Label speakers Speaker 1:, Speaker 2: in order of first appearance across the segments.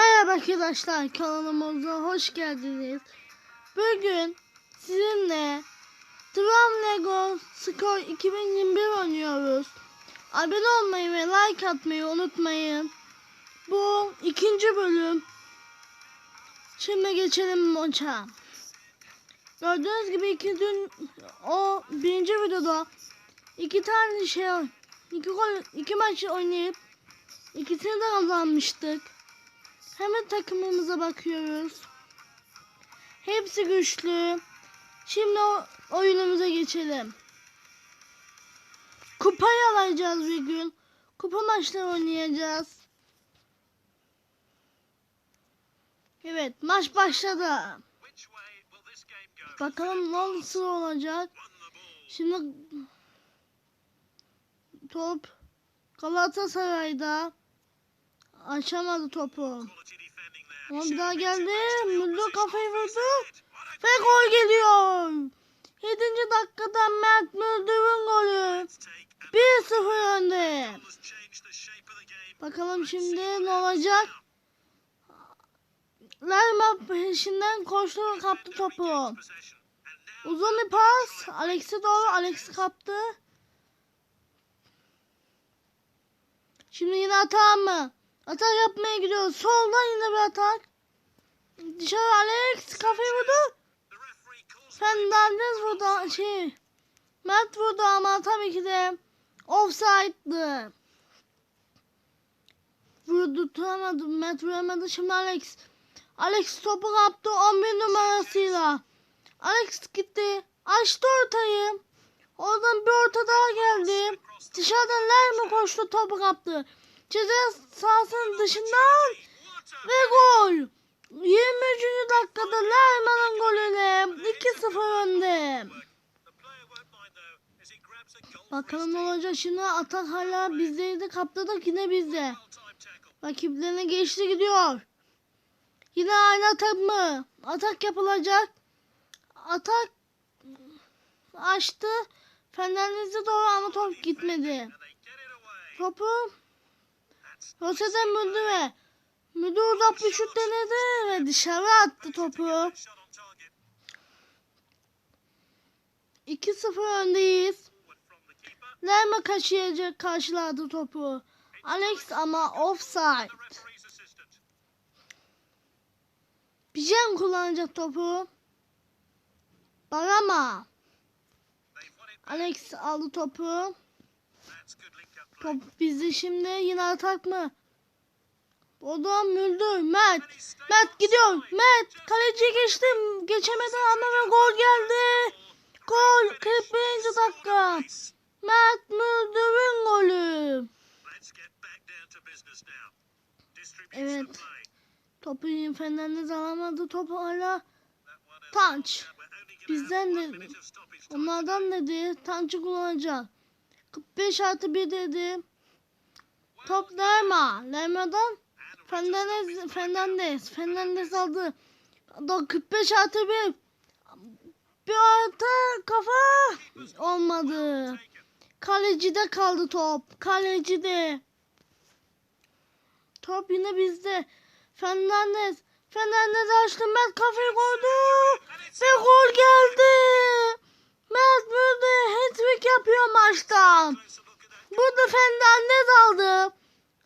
Speaker 1: Merhaba arkadaşlar kanalımıza hoş geldiniz. Bugün sizinle Tram Lego Score 2021 oynuyoruz. Abone olmayı ve like atmayı unutmayın. Bu ikinci bölüm. Şimdi geçelim maça. Gördüğünüz gibi iki dün o birinci videoda iki tane şey iki gol iki maç oynayıp ikisini de kazanmıştık. Hemen takımımıza bakıyoruz. Hepsi güçlü. Şimdi oyunumuza geçelim. Kupayı alacağız bir gün. Kupa maçları oynayacağız. Evet maç başladı. Bakalım nasıl olacak. Şimdi top Galatasaray'da açamadı topu. Ama bir daha geldi. Müldür kafayı vurdu. Ve gol geliyor. 7. dakikada Mert Müldür'ün golü. 1-0 önde. Bakalım şimdi ne olacak? Lerma peşinden koştu kaptı topu. Uzun bir pas. Alex'e doğru. Alex kaptı. Şimdi yine atar mı? Atak yapmaya gidiyor. Soldan yine bir atak. Dışarı Alex kafayı vurdu. Fernandez vurdu. Şey. Mert vurdu ama tabii ki de offside'dı. Vurdu tutamadı. Mert vuramadı. Şimdi Alex. Alex topu kaptı 11 numarasıyla. Alex gitti. Açtı ortayı. Oradan bir orta daha geldi. Dışarıdan Lerma koştu topu kaptı. Ceza sahasının dışından ve gol. 23. dakikada Lerma'nın golüyle 2-0 önde. Bakalım ne olacak şimdi atak hala bizdeydi kaptadık yine bizde. Rakiplerine geçti gidiyor. Yine aynı atak mı? Atak yapılacak. Atak açtı. Fernandez'e doğru ama top gitmedi. Topu Rose'den müdür ve müdür uzak bir şut denedi ve dışarı attı topu. 2-0 öndeyiz. Lerma kaçıyacak karşıladı topu. Alex ama offside. Bijan kullanacak topu. Barama. Alex aldı topu. Top bizde şimdi yine atak mı? O da Müldür. Mert. Mert gidiyor. Mert. Kaleciye geçti. Geçemedi ama ve gol geldi. Gol. 41. dakika. Mert Müldür'ün golü. Evet. Topu Fernandez alamadı. Topu hala Tanç. Bizden de onlardan dedi. Tanç'ı kullanacak. 45 artı 1 dedi. Top Lerma. Lerma'dan Fernandez, Fernandez. Fernandez aldı. Da 45 artı 1. Bir artı kafa olmadı. Kalecide kaldı top. Kalecide. Top yine bizde. Fernandez. Fernandez açtı. Mert kafayı koydu. Ve gol geldi. Mert burada hat-trick yapıyor maçtan. Burada Fernandez aldı.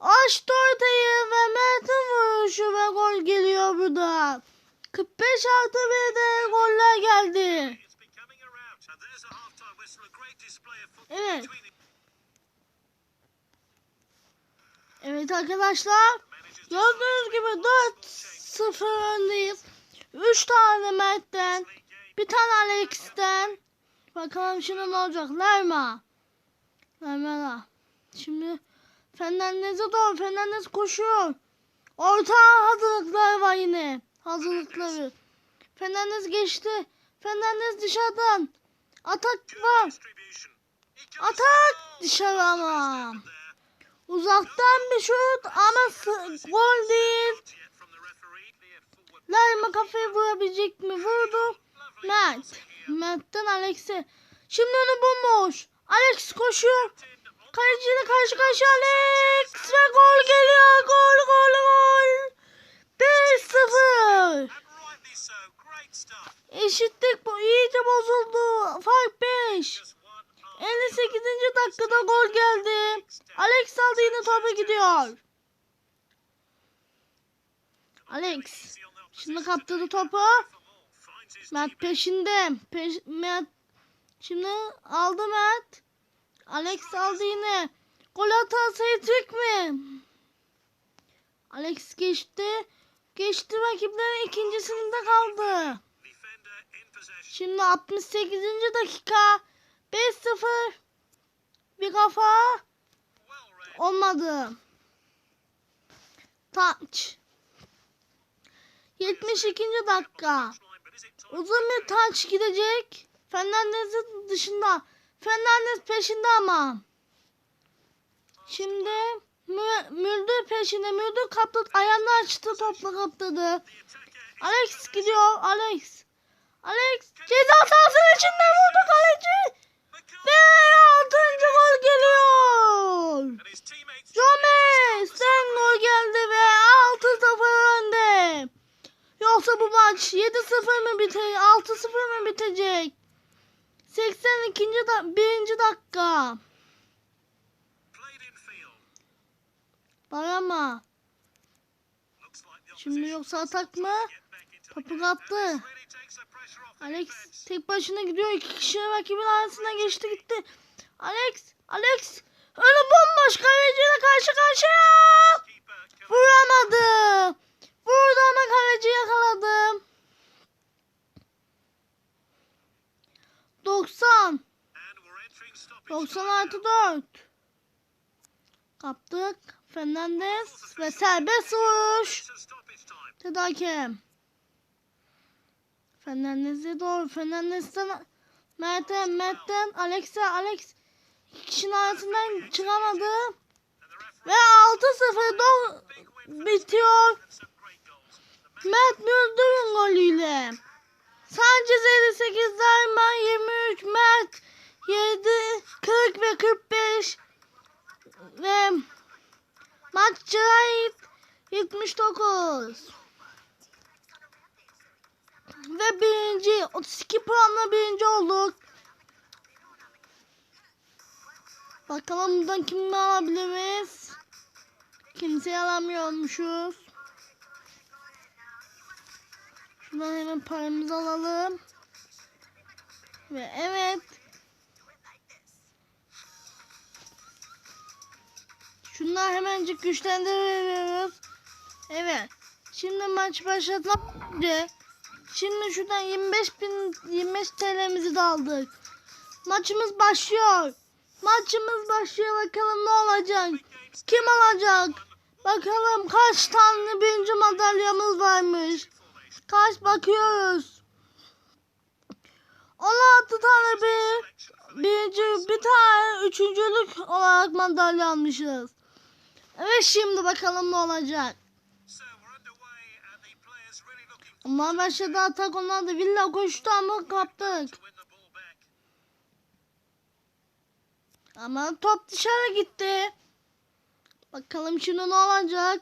Speaker 1: Açtı ortayı ve Mert'in vuruşu ve gol geliyor burada. 45 artı 1'de goller geldi. Evet. Evet arkadaşlar. Gördüğünüz gibi 4-0 öndeyiz. 3 tane Mert'ten. Bir tane Alex'ten. Bakalım şimdi ne olacak. Lerma. Lerma. Şimdi Fernandez'e doğru. Fernandez koşuyor. Orta hazırlıkları var yine. Hazırlıkları. Fernandez geçti. Fernandez dışarıdan. Atak var. Atak dışarı ama. Uzaktan bir şut ama gol değil. Lerma kafayı vurabilecek mi? Vurdu. Mert. Mert'ten Alex'e. Şimdi onu bomboş. Alex koşuyor. Kaleciyle karşı karşıya Alex ve gol geliyor. Gol gol gol. 1-0. Eşitlik bu iyice bozuldu. Fark 5. 58. dakikada gol geldi. Alex aldı yine topa gidiyor. Alex. Şimdi kaptırdı topu. Mert peşinde. Peş, Mert. Şimdi aldı Mert. Alex aldı yine. Gol atarsa hat mi? Alex geçti. Geçti rakiplerin ikincisinde kaldı. Şimdi 68. dakika. 5-0. Bir kafa. Olmadı. Touch. 72. dakika. Bir touch gidecek. Fernandez'in dışında. Fernandez peşinde ama. Şimdi Mü- Müldür peşinde. Müldür kaptı. Ayağını açtı. Topla kaptırdı. Alex gidiyor. Alex ceza sahasının içinde vurdu kaleci. Ve altıncı gol geliyor. Gomez'den gol geldi ve 6-0 önde. Yoksa bu maç 7-0 mı bitecek? 6-0 mı bitecek? 82. Da 1. dakika. Barama. Şimdi yoksa atak mı? Topu kaptı. Alex tek başına gidiyor. İki kişi rakibin arasına geçti gitti. Alex, Alex önü bomboş kaleciyle karşı karşıya. Vuramadı. Vurdu ama kaleci yakaladı. 90. 90 artı 4. Kaptık. Fernandez ve serbest vuruş. Tedakem. Fernandez'e doğru. Fernandez'den Mert'e, Mert'ten Alex'e, Alex kişinin arasından çıkamadı. Ve 6-0 do- bitiyor. Mert Müldür'ün golüyle. Sanchez 58, Darman 23, Mert 7, 40 ve 45 ve Maç Cahit 79 ve birinci 32 puanla birinci olduk. Bakalım buradan kimi alabiliriz? Kimseyi alamıyormuşuz. Şuradan hemen paramızı alalım. Ve evet. Şunları hemencik güçlendiriyoruz. Evet. Şimdi maç başlatmak önce Şimdi şuradan 25 bin 25 TL'mizi de aldık. Maçımız başlıyor. Maçımız başlıyor bakalım ne olacak. Kim alacak? Bakalım kaç tane birinci madalyamız varmış. Kaç bakıyoruz. 16 tane bir birinci bir tane üçüncülük olarak madalya almışız. Evet şimdi bakalım ne olacak. Onlar başladı atak onlar da villa koştu ama kaptık. Ama top dışarı gitti. Bakalım şimdi ne olacak.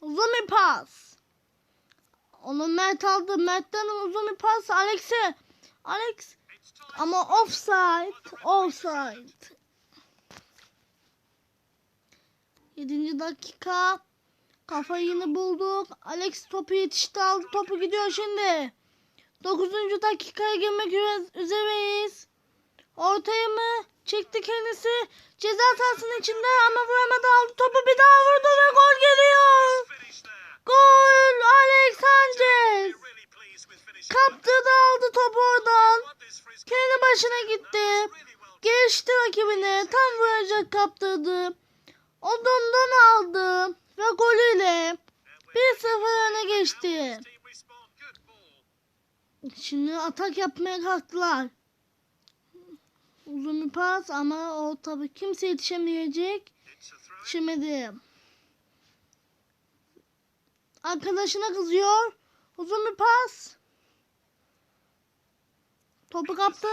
Speaker 1: Uzun bir pas. Onu Mert aldı. Mert'ten uzun bir pas Alex'e. Alex ama offside. Offside. 7. dakika. Kafayı yine bulduk. Alex topu yetişti aldı. Topu gidiyor şimdi. 9. dakikaya girmek üze- üzereyiz. Ortaya mı? Çekti kendisi. Ceza sahasının içinde ama vuramadı aldı. Topu bir daha vurdu ve gol geliyor. Gol Alex Sanchez. Kaptı da aldı topu oradan. Kendi başına gitti. Geçti rakibini. Tam vuracak kaptırdı. Odundan aldı. Ve golüyle 1-0 öne geçti. Şimdi atak yapmaya kalktılar. Uzun bir pas ama o tabii kimse yetişemeyecek. Yetişemedi. Arkadaşına kızıyor. Uzun bir pas. Topu kaptı.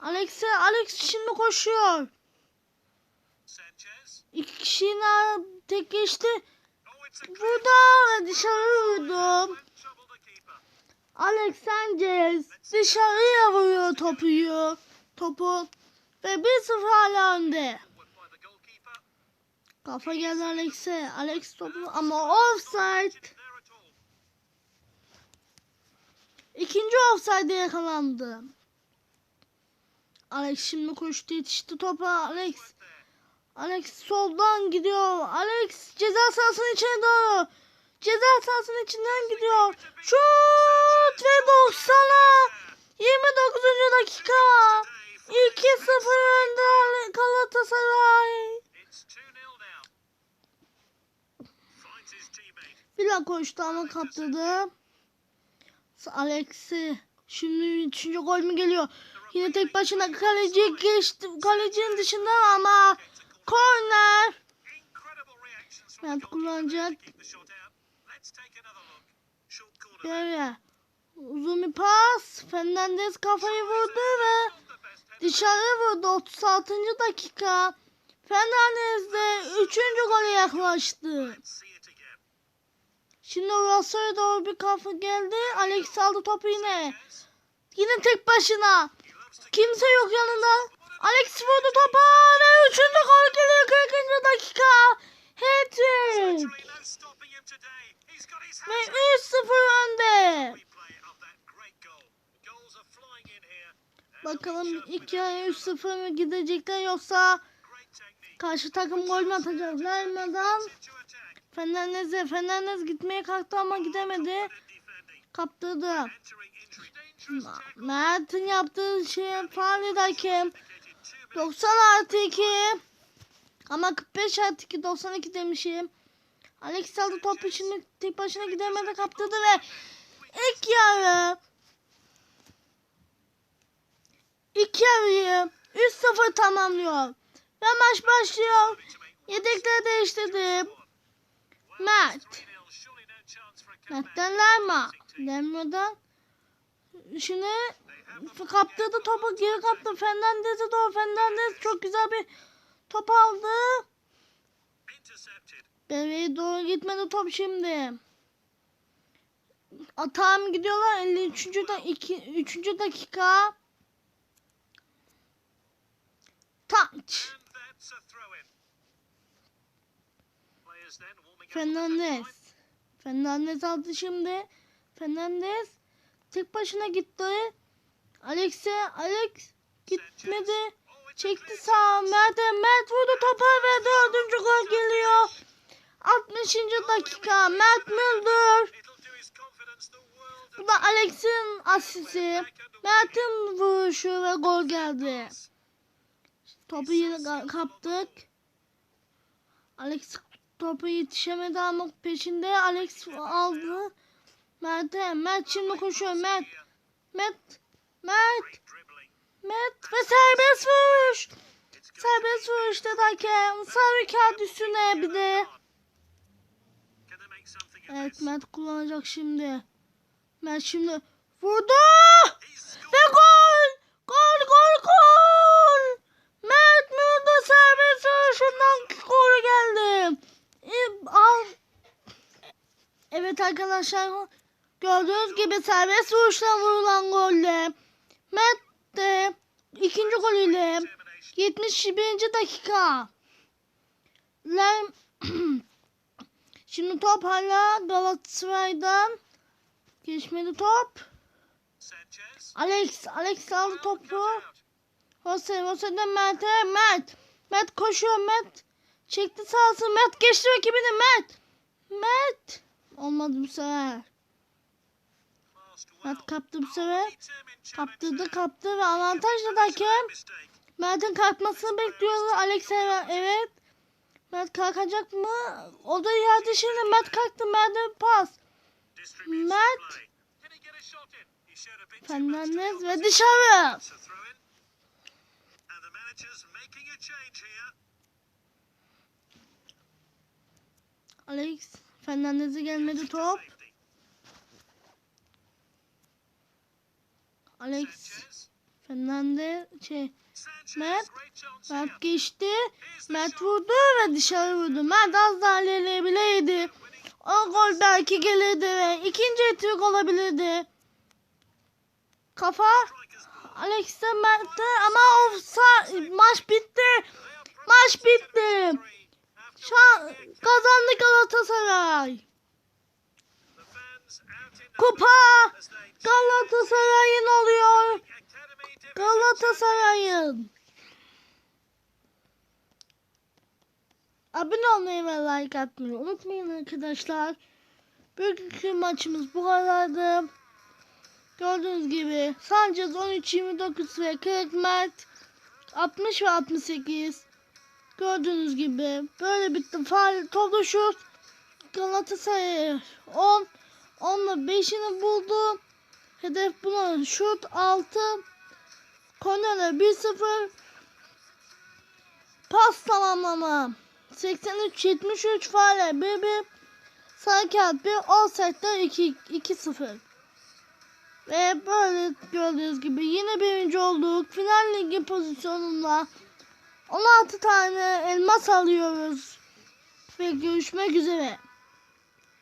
Speaker 1: Alex'e Alex şimdi koşuyor. İki kişinin tek geçti. Burada dışarı vurdu. Alex Sanchez dışarıya vuruyor topuyu. Topu. Ve 1-0 hala önde. Kafa geldi Alex'e. Alex topu ama offside. İkinci offside'e yakalandı. Alex şimdi koştu yetişti topa. Alex. Alex soldan gidiyor. Alex ceza sahasının içine doğru. Ceza sahasının içinden gidiyor. Şut ve 90'a 29. dakika. 2-0 önde Galatasaray. Daha koştu ama kaptırdı. Alex'i. Şimdi üçüncü gol mü geliyor? Yine tek başına kaleci geçti. Kalecinin dışında ama korner. Mert kullanacak. Böyle. Uzun bir pas. Fernandez kafayı vurdu ve dışarı vurdu. 36. dakika. Fernandez de 3. gole yaklaştı. Şimdi Rossa'ya doğru bir kafa geldi. Alex aldı topu yine. Yine tek başına. Kimse yok yanında. Alex vurdu topa ve 3. gol geliyor 40. dakika. Hat-trick. Ve 3-0 önde. Bakalım yarı 3-0 mı gidecekler yoksa karşı takım gol mü atacak? Vermeden Fernandez'e Fernandez gitmeye kalktı ama gidemedi. Kaptırdı. Mert'in yaptığı şey faal hakem. 90 artı 2. Ama 45 artı 2 92 demişim. Alex aldı topu şimdi tek başına gidemedi kaptırdı ve ilk yarı ilk yarıyı 3-0 tamamlıyor. Ve maç başlıyor. Yedekleri değiştirdi. Mert. Mert'ten Lerma. Lerma'dan şimdi kaptırdı topu geri kaptı. Fernandez'e doğru. Fernandez çok güzel bir top aldı. Bebeğe doğru gitmedi top şimdi. Atağım gidiyorlar 53. da 2 3. dakika. Touch. Fernandez. Fernandez aldı şimdi. Fernandez tek başına gitti. Alex'e Alex gitmedi. Çekti sağ Mert'e. Mert vurdu topa ve dördüncü gol geliyor. 60. dakika Mert Müldür. Bu da Alex'in asisti. Mert'in vuruşu ve gol geldi. Topu yine ka- kaptık. Alex topu yetişemedi ama peşinde Alex aldı. Mert'e. Mert şimdi koşuyor. Mert. Mert. Mert. Mert ve serbest vuruş. Serbest vuruş derken sarı kağıt üstüne bir de. Evet Mert kullanacak şimdi. Mert şimdi vurdu. Ve gol. Gol gol gol. Mert Müldür serbest vuruşundan gol geldi. Evet arkadaşlar gördüğünüz gibi serbest vuruşla vurulan golle. Mert de ikinci golüyle 71. dakika. Lem Şimdi top hala Galatasaray'dan. Geçmedi top. Alex, Alex aldı topu. Jose, Jose'den Mert'e, Mert. Mert koşuyor, Mert. Çekti sahası, Mert geçti rakibini, Mert. Mert. Olmadı bu sefer. Mert kaptı bu sefer. Kaptırdı, kaptı ve avantajlı hakem. Mert'in kalkmasını bekliyorlar. Alex evet. Mert kalkacak mı? O da yerde şimdi Mert kalktı. Mert'e pas. Mert. Fernandez ve dışarı. Alex. Fernandez'e gelmedi top. Alex. Fernandez şey Mert. Mert geçti. Mert vurdu ve dışarı vurdu. Mert az daha ilerleyebilirdi. O gol belki gelirdi ve ikinci etrik olabilirdi. Kafa Alex'e Mert'e ama offside maç bitti. Maç bitti. Şu an kazandı Galatasaray. Kupa Galatasaray'ın oluyor. Galatasaray'ın. Abone olmayı ve like atmayı unutmayın arkadaşlar. Bugünkü maçımız bu kadardı. Gördüğünüz gibi Sanchez 13-29 ve Kırık Mert 60 ve 68. Gördüğünüz gibi böyle bitti. Faal toplu şut. Galatasaray 10. 10'la 5'ini buldu. Hedef buna şut 6. Korner'e 1-0. Pas tamamlama. 83-73 faale 1-1. Sarı kağıt 1. Offside'da 2-0. Ve böyle gördüğünüz gibi yine birinci olduk. Final ligi pozisyonunda 16 tane elmas alıyoruz. Ve görüşmek üzere.